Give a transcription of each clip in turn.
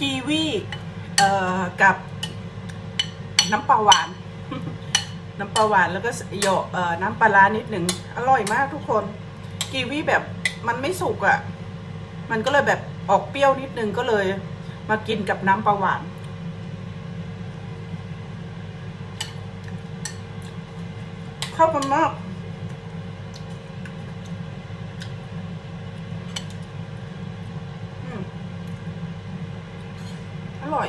กีวีเอ่อกับน้ำปลาหวาน น้ำปลาหวานแล้วก็โยเอ่อน้ำปลาร้านิดหนึ่งอร่อยมากทุกคน กีวีแบบมันไม่สุกอะ่ะ มันก็เลยแบบออกเปรี้ยวนิดนึงก็เลยมากินกับน้ำปลาหวานเข้ากันมาก อืมอร่อย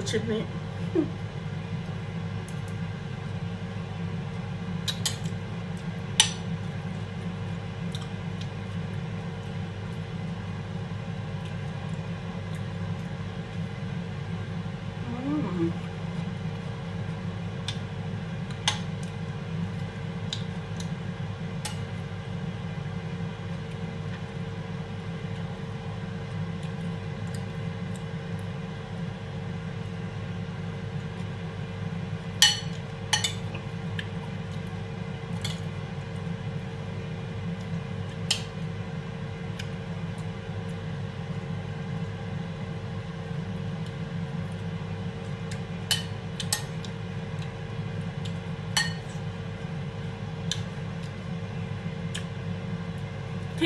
ดูชิ้นนี้ อืม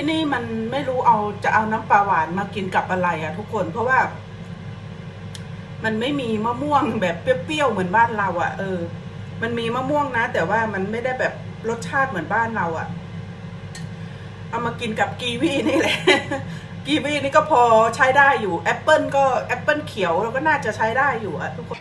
ที่นี่มันไม่รู้เอาจะเอาน้ำปลาหวานมากินกับอะไรอะทุกคนเพราะว่า มันไม่มีมะม่วงแบบเปรี้ยวๆเหมือนบ้านเราอะเออ มันมีมะม่วงนะ แต่ว่ามันไม่ได้แบบรสชาติเหมือนบ้านเราอะเอามากินกับกีวีนี่แหละ กีวีนี่ก็พอใช้ได้อยู่แอปเปิลก็แอปเปิลเขียวเราก็น่าจะใช้ได้อยู่อะทุกคน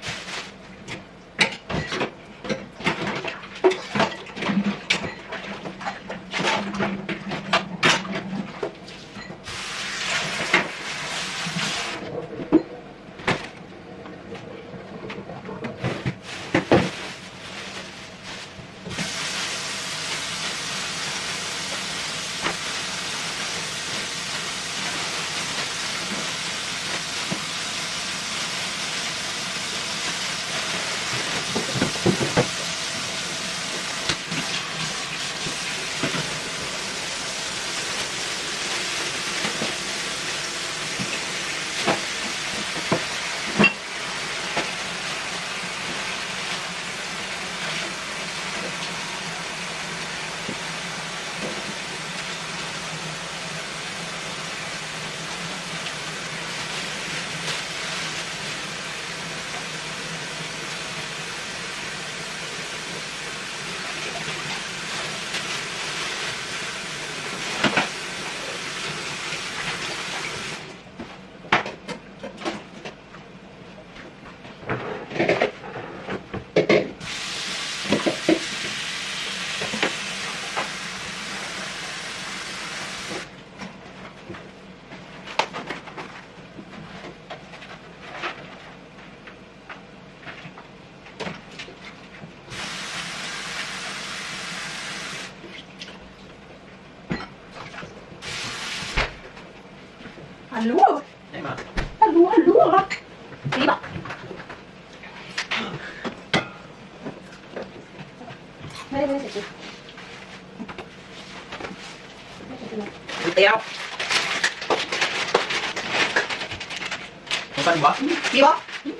ดีบ่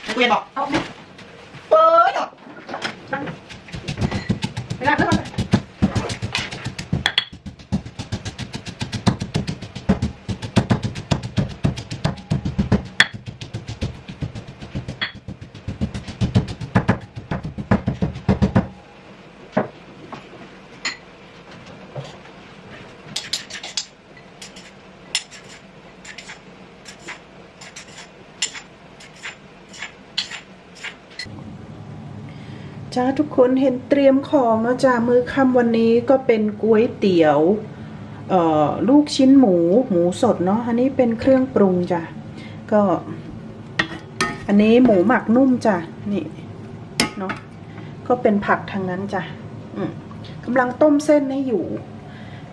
ในตู้เย็นบอกเปิดออกไปรับเพื่อน ทุกคนเห็นเตรียมของนาะจ้ามือค่ำวันนี้ก็เป็นก๋วยเตี๋ยวลูกชิ้นหมูหมูสดเนาะอันนี้เป็นเครื่องปรุงจ้ะก็ อันนี้หมูหมักนุ่มจ้ะนี่เนาะก็เป็นผักทางนั้นจ้ะกำลังต้มเส้นให้อยู่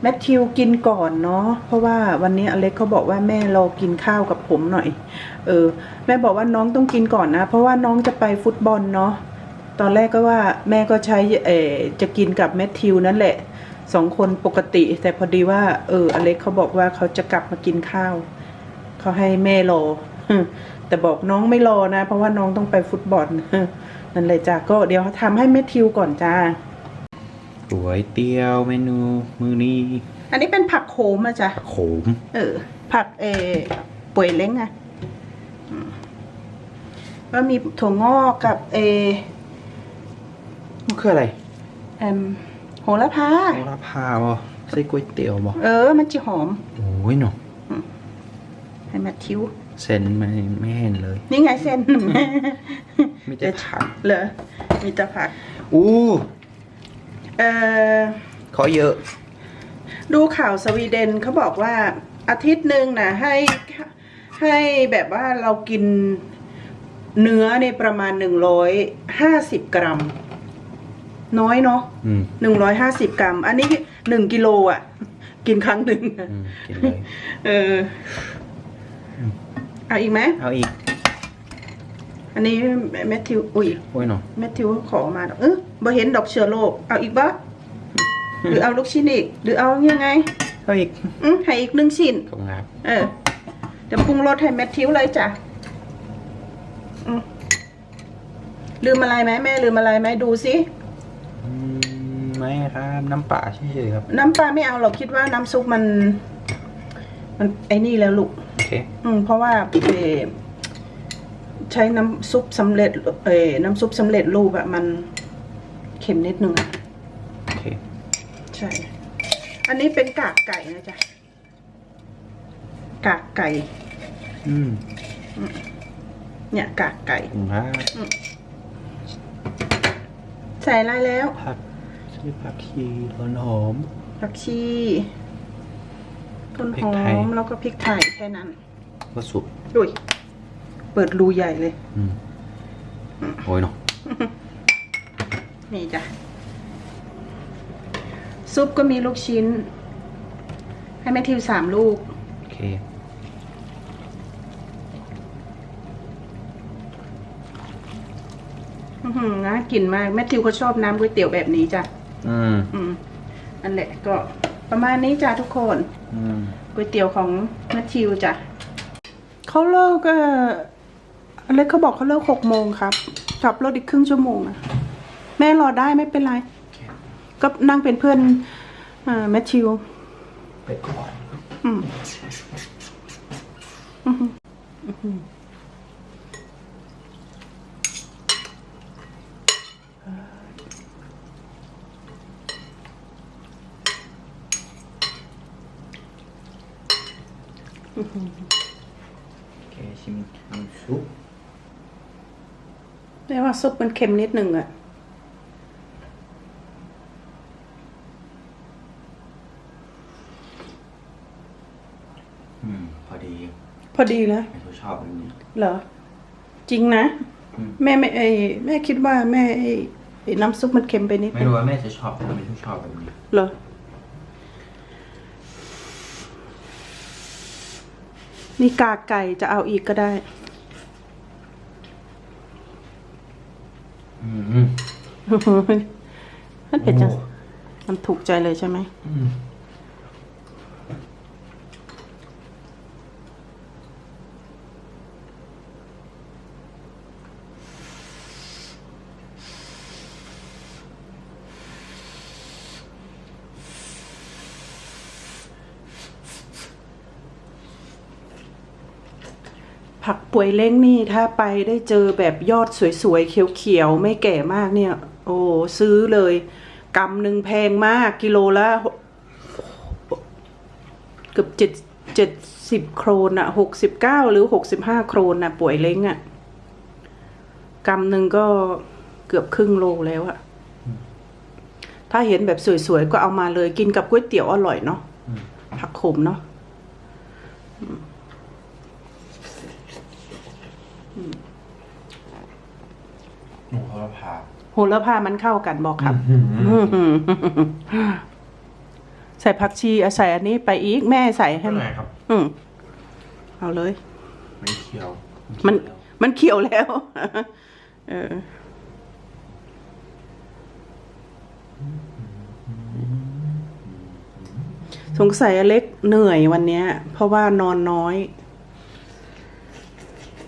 แมทธิวกินก่อนเนาะเพราะว่าวันนี้อเล็กเขาบอกว่าแม่รอกินข้าวกับผมหน่อย เออ แม่บอกว่าน้องต้องกินก่อนนะ เพราะว่าน้องจะไปฟุตบอลเนาะ ตอนแรกก็ว่าแม่ก็ใช้เออจะกินกับแมทธิวนั่นแหละสองคนปกติ แต่พอดีว่าเอออเล็กเขาบอกว่าเขาจะกลับมากินข้าวเขาให้แม่รอแต่บอกน้องไม่รอนะ เพราะว่าน้องต้องไปฟุตบอลนั่นเลยจ้ะก็เดี๋ยวทำให้แมทธิวก่อนจ้าก๋วยเตี๋ยวเมนูมือนี้ อันนี้เป็นผักโขมอะจ้ะโขม เออ ผักเออป่วยเล้งอะอืมก็มีถั่วงอกกับเอ มันคืออะไรแอมโหระพา โหระพาบ่ใส่ก๋วยเตี๋ยวบ่เออ มันจะหอม โอ้ยเนาะให้แมทธิวเส้นไม่ไม่เห็นเลย นี่ไงเส้น มีแต่ผักเหรอมีแต่ผัก อู้เออขอเยอะ ดูข่าวสวีเดนเขาบอกว่าอาทิตย์หนึ่งนะให้ให้แบบว่าเรากินเนื้อในยประมาณหนึ่งร้อยห้าสิบกรัม น้อยเนาะอืมหนึ่งร้อยห้าสิบกรัม อันนี้หนึ่งกิโลอะ กินครั้งหนึ่งอะอืมกินเลย เออเอาอีกไหม เอาอีกอันนี้แมทธิว อุ้ยโอ้ยเนาะแมทธิวขอมาดอกเออบ่เห็นดอกเชื้อโรคเอาอีกบ่หรือเอาลูกชิ้นอีก หรือเอายังไง เอาอีกอืมให้อีกหนึ่งชิ้น ขอบคุณครับเออ เดี๋ยวปรุงรสให้แมทธิวเลยจ้ะอืมลืมอะไรไหมแม่ลืมอะไรไหมดูสิอื มไม่ครับ น้ำปลาเฉยๆครับ น้ำปลาไม่เอาหรอกคิดว่าน้ำซุปมัน มันไอ้นี่แล้วลูก โอเค อืมเพราะว่าเอ่อใช้น้ำซุปสำเร็จ เอ่อน้ำซุปสำเร็จรูปอะมันเค็มนิดนึงอะโอเค ใช่ อันนี้เป็นกากไก่นะจ๊ะ กากไก่ อืมเนี่ยกากไก่ ขอบคุณครับใส่อะไรแล้ว ผัก ใส่ผักชีต้นหอม ผักชี ต้นพริหกอไทย มแล้วก็พริกไทยแค่นั้นก็สุกดุยเปิดรูใหญ่เลย อืมโอ้ยเนาะนี่จ้ะ ซุปก็มีลูกชิ้น ให้แม่ทิวสามลูก โอเคอื้อหือน่ากินมาก แม่ทิวก็ชอบน้ำก๋วยเตี๋ยวแบบนี้จ้ะ อืมอืมอันแหละก็ประมาณนี้จ้ะทุกคนอืมก๋วยเตี๋ยวของแมทธิวจ้ะเขาเลิกก็อเล็กเขาบอกเขาเลิกหกโมงครับขับรถอีกครึ่งชั่วโมงอะแม่รอได้ไม่เป็นไร ก็นั่งเป็นเพื่อนอ่าแมทธิวเป็ดก่อนอืมอื้อหืออื้อหือ โอเคชิมน้ำซุปแม่ว่าซุปมันเค็มนิดหนึ่งอะอืม พอดีพอดีแล้วไม่ค่อยชอบแบบนี้ เหรอ จริงนะ อืม แม่ไม่ไอแม่คิดว่าแม่ไอไอ้น้ำซุปมันเค็มไปนิดไม่นึงรู้ว่าแม่จะชอบหรือไม่ชอบแบบนี้ เหรอ นี่กากไก่จะเอาอีกก็ได้ อืมอืมมันเป็นจัง มันถูกใจเลยใช่ไหม อืม ผักป่วยเล้งนี่ถ้าไปได้เจอแบบยอดสวยๆ เขียวๆ ไม่แก่มากเนี่ย โอ้ซื้อเลยกำหนึ่งแพงมากกิโลละเกือบเจ็ดเจ็ดสิบโครนอะหกสิบเก้าหรือหกสิบห้าโครนอะป่วยเล้งอะกำหนึ่งก็เกือบครึ่งโลแล้วอะถ้าเห็นแบบสวยๆ ก็เอามาเลยกินกับก๋วยเตี๋ยวอร่อยเนาะผักขมเนาะ หูโหระพาโหระพามันเข้ากันบอกครับใส่ผักชีอาใส่อันนี้ไปอีกแม่ใส่ให้ไหนครับ อืมเอาเลยมันเขียวมัน มันเขียวแล้ว เออ สงสัยเล็กเหนื่อยวันนี้เพราะว่านอนน้อย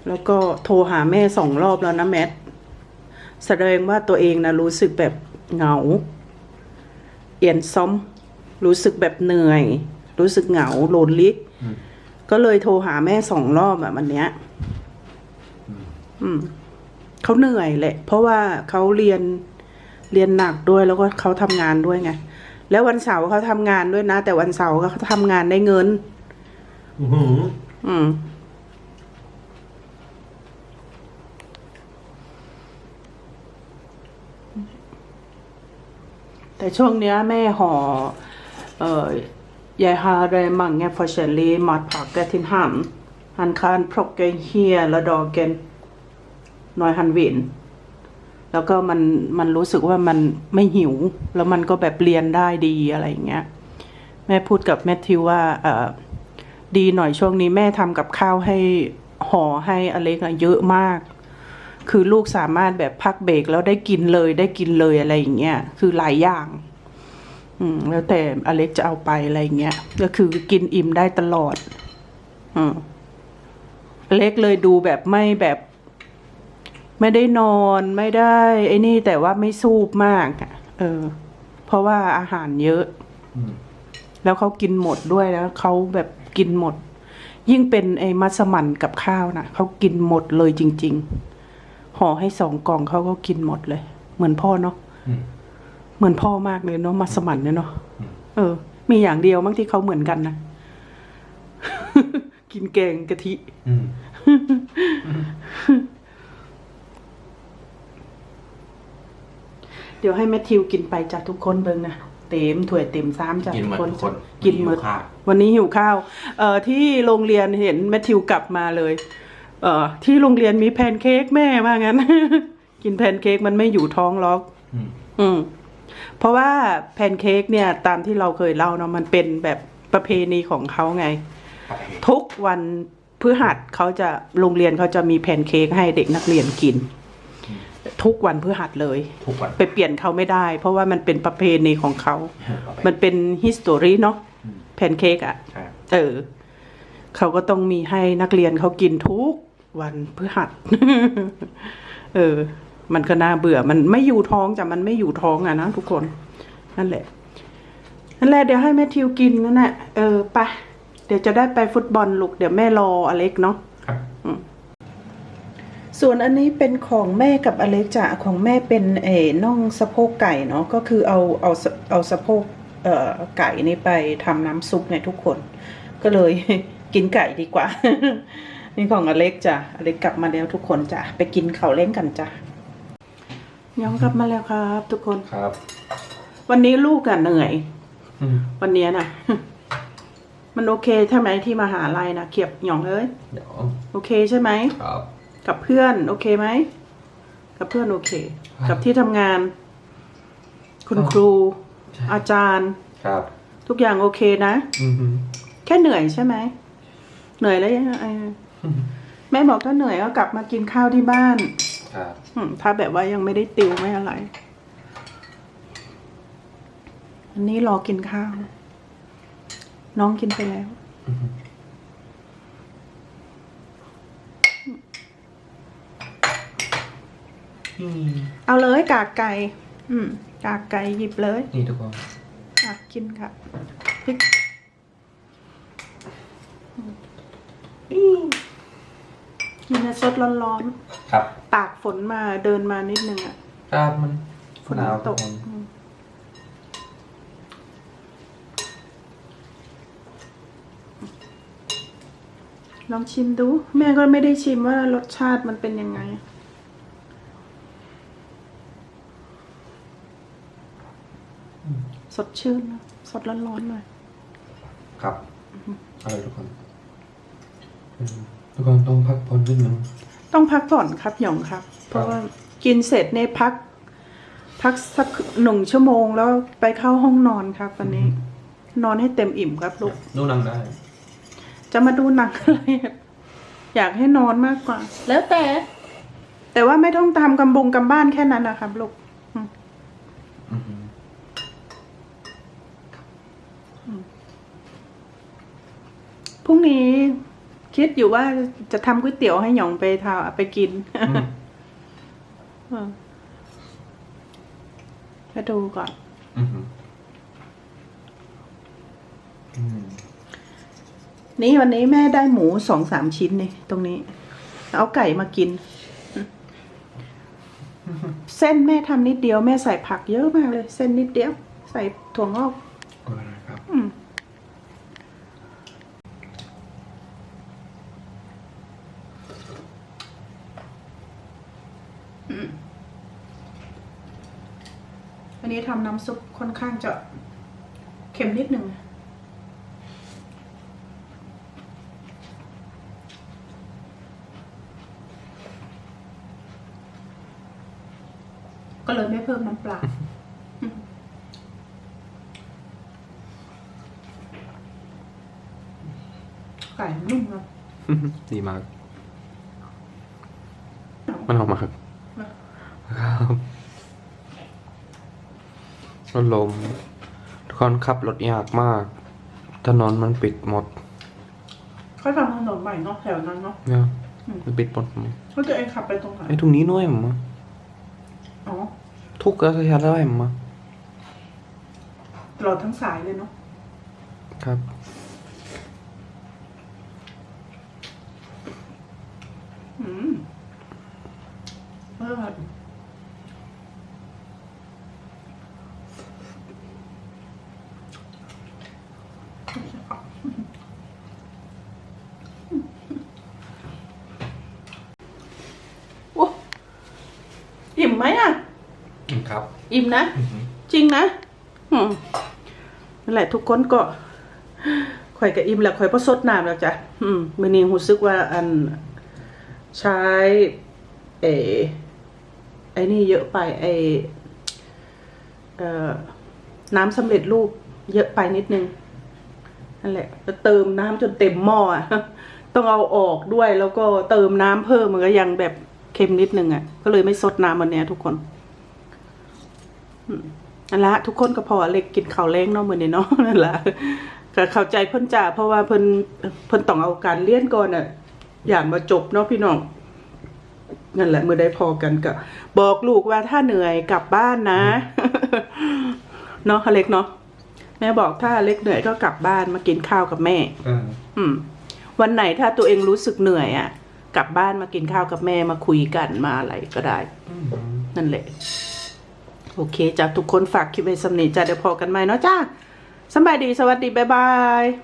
แล้วก็โทรหาแม่สองรอบแล้วนะแมทแสดงว่าตัวเองนะรู้สึกแบบเหงา เอียนซ้อม รู้สึกแบบเหนื่อย รู้สึกเหงาโลนลิกอืมก็เลยโทรหาแม่สองรอบอะวันเนี้ยอืมเขาเหนื่อยแหละ เพราะว่าเขาเรียนเรียนหนักด้วยแล้วก็เขาทำงานด้วยไงแล้ววันเสาร์เขาทำงานด้วยนะ แต่วันเสาร์เขาทำงานได้เงิน อื้อหืออืม แต่ช่วงเนี้ยแม่ห่อเอ่อยายฮาเรมังเงฟอเชลีมัดผักแกทินหัมหันคานพรกเกนเฮียละดอกเกนนอยฮันวินแล้วก็มันมันรู้สึกว่ามันไม่หิว แล้วมันก็แบบเรียนได้ดีอะไรอย่างเงี้ย แม่พูดกับแมทธิวว่าเออดีหน่อยช่วงนี้แม่ทำกับข้าวให้ห่อให้อเล็กอะเยอะมาก คือลูกสามารถแบบพักเบรกแล้วได้กินเลยได้กินเลยอะไรอย่างเงี้ยคือหลายอย่าง อืม แล้วแต่อเล็กจะเอาไปอะไรอย่างเงี้ยก็คือกินอิ่มได้ตลอด อืมอเล็กเลยดูแบบไม่แบบ ไม่ได้นอนไม่ได้ ไอ้นี่แต่ว่าไม่สูบมากอะเออ เพราะว่าอาหารเยอะอืมแล้วเขากินหมดด้วยแล้วเขาแบบกินหมด ยิ่งเป็นไอ้มัสมั่นกับข้าวนะเขากินหมดเลยจริง ๆ ห่อให้สองกล่องเขาก็กินหมดเลย เหมือนพ่อเนาะอืมเหมือนพ่อมากเลยเนาะมัสมั่นเนี่ยเนาะอืมเออ มีอย่างเดียวมั้งที่เขาเหมือนกันนะกินแกงกะทิอืมเดี๋ยวให้แมทธิวกินไปจ้ะทุกคนเบิ่งนะเต็มถ้วยเต็มซ้ำจ้ะกินทุหมกดคนทุกคนกินหมดหิวข้าววันนี้หิวข้าว เอ่อที่โรงเรียนเห็นแมทธิวกลับมาเลย เอ่อที่โรงเรียนมีแพนเค้กแม่ว่างั้น กินแพนเค้กมันไม่อยู่ท้องหรอก อืมอืม เพราะว่าแพนเค้กเนี่ย ตามที่เราเคยเล่าเนาะมันเป็นแบบประเพณีของเขาไง ครับทุกวันพฤหัสเขาจะโรงเรียนเขาจะมีแพนเค้กให้เด็กนักเรียนกิน ทุกวันพฤหัสเลย ทุกวันไปเปลี่ยนเขาไม่ได้ เพราะว่ามันเป็นประเพณีของเขา เอาไปมันเป็น history เนาะอืมแพนเค้กอะใช่เออเขาก็ต้องมีให้นักเรียนเขากินทุก วันพฤหัส เออ มันก็น่าเบื่อ มันไม่อยู่ท้องจ้ะ มันไม่อยู่ท้องอะนะทุกคน นั่นแหละ นั่นแหละ เดี๋ยวให้แมทธิวกินนั่นแหละ เออ ไป เดี๋ยวจะได้ไปฟุตบอลลูก เดี๋ยวแม่รออเล็กเนาะครับส่วนอันนี้เป็นของแม่กับอเล็กจ้ะ ของแม่เป็นเอ๋น่องสะโพกไก่เนาะ ก็คือเอาเอาสะเอาสะโพกเอ่อไก่นี่ไปทำน้ำซุปเนี่ยทุกคน ก็เลยกินไก่ดีกว่า นี่ของอเล็กจ้ะอเล็กกลับมาแล้วทุกคนจ้ะไปกินข้าวเล่นกันจ้ะย้องกลับมาแล้วครับ ทุกคนครับ วันนี้ลูกอะเหนื่อยอืมวันเนี้ยนะมันโอเคใช่ไหมที่มหาลัยนะเขียบหยองเอ้ยเดี๋ยวโอเคใช่ไหมครับ กับเพื่อน โอเคไหมกับเพื่อนโอเคครับกับที่ทำงาน คุณอ๋อครูใช่อาจารย์ครับ ทุกอย่างโอเคนะอืมฮึแค่เหนื่อยใช่ไหมเหนื่อยแล้วยังไงอืม แม่บอกถ้าเหนื่อยก็กลับมากินข้าวที่บ้าน ครับ อืมถ้าแบบว่ายังไม่ได้ติวไม่อะไร อันนี้รอกินข้าว น้องกินไปแล้ว อืมฮึอืมเอาเลยกากไก่ อืม กากไก่หยิบเลย นี่ทุกคนอะกินค่ะพริกอืม กินในสดร้อนครับๆ ตากฝนมาเดินมานิดนึงอะครับมันฝนหนาวตทุกกคนอืมลองชิมดู แม่ก็ไม่ได้ชิมว่ารสชาติมันเป็นยังไง สดชื่นนะสดร้อนๆหน่อย ครับเอาเลยทุกคนอืมทุ กคนต้องพักผ่อนนิดนึงต้องพักผ่อนครับหยองครับ เพราะว่ากินเสร็จเนี่ยพัก พักสักหนึ่งชั่วโมงแล้วไปเข้าห้องนอนครับวันนี้นอนให้เต็มอิ่มครับลูก ดูหนังได้ จะมาดูหนังอะไรอะอยากให้นอนมากกว่า แล้วแต่ แต่ว่าไม่ต้องทำกำบงกำบ้านแค่นั้นนะครับลูกอืมฮึรุ่งนี้ คิดอยู่ว่าจะทำก๋วยเตี๋ยวให้หยองไปทาไปกินอืมเออไปดูก่อนอืมอืมนี่วันนี้แม่ได้หมูสองสามชิ้นนี่ตรงนี้ เอาไก่มากิน เส้นแม่ทำนิดเดียวแม่ใส่ผักเยอะมากเลย เส้นนิดเดียว ใส่ถั่วงอก โอเคครับ อืมอืมอันนี้ ทำน้ำซุปค่อนข้างจะเค็มนิดหนึ่งก็เลยไม่เพิ่มน้ำปลาไก่นุ่มเนาะดีมาก มันออกมาครับครับ รถลมทุกคนขับรถยากมาก ถนนมันปิดหมดเขาทำถนนใหม่เนาะแถวนั้นเนาะเนี่ยอืมมันปิดหมดเขาจะเองขับไปตรงไหนไอ้ตรงนี้ด้วยมั้งอ๋อทุกแล้วจะได้มั้งตลอดทั้งสายเลยเนาะครับอืมอร่อย มไหมอะครับอิ่มนะจริงนะอืมนั่นแหละทุกคนก็ข่อยกับอิ่มแล้วข่อยพอสดน้ำแล้วจ้ะอืมมื้อนี้รู้สึกว่าอันใช้เออไอ้นี่เยอะไปไอเอ่อน้ำสำเร็จรูปเยอะไปนิดนึงนั่นแหละจะเติมน้ำจนเต็มหม้ออะ ต้องเอาออกด้วยแล้วก็เติมน้ำเพิ่มมันก็ยังแบบ เค็มนิดนึงอะ ก็เลยไม่สดน้ำวันเนี้ยทุกคนนั่นละทุกคนก็พอเล็กกินข้าวแรงเนาะมื้อนี้เนาะนั่นละก็เข้าใจเพิ่นจ่าเพราะว่าเพิ่นเพิ่นต้องเอาการเรียนก่อนน่ะ อย่างมาจบเนาะพี่น้องนั่นแหละมื้อได้พอกันก็บอกลูกว่าถ้าเหนื่อยกลับบ้านนะเนาะอเล็กเนาะแม่บอกถ้าอเล็กเหนื่อยก็กลับบ้านมากินข้าวกับแม่เอออืมวันไหนถ้าตัวเองรู้สึกเหนื่อยอะ กลับบ้านมากินข้าวกับแม่มาคุยกันมาอะไรก็ได้อืมนั่นแหละ โอเคจ้ะทุกคนฝากคลิปไว้สำนีจ้ะเดี๋ยวพอกันใหม่เนาะจ้าสำบายดีสวัสดี บ๊ายบาย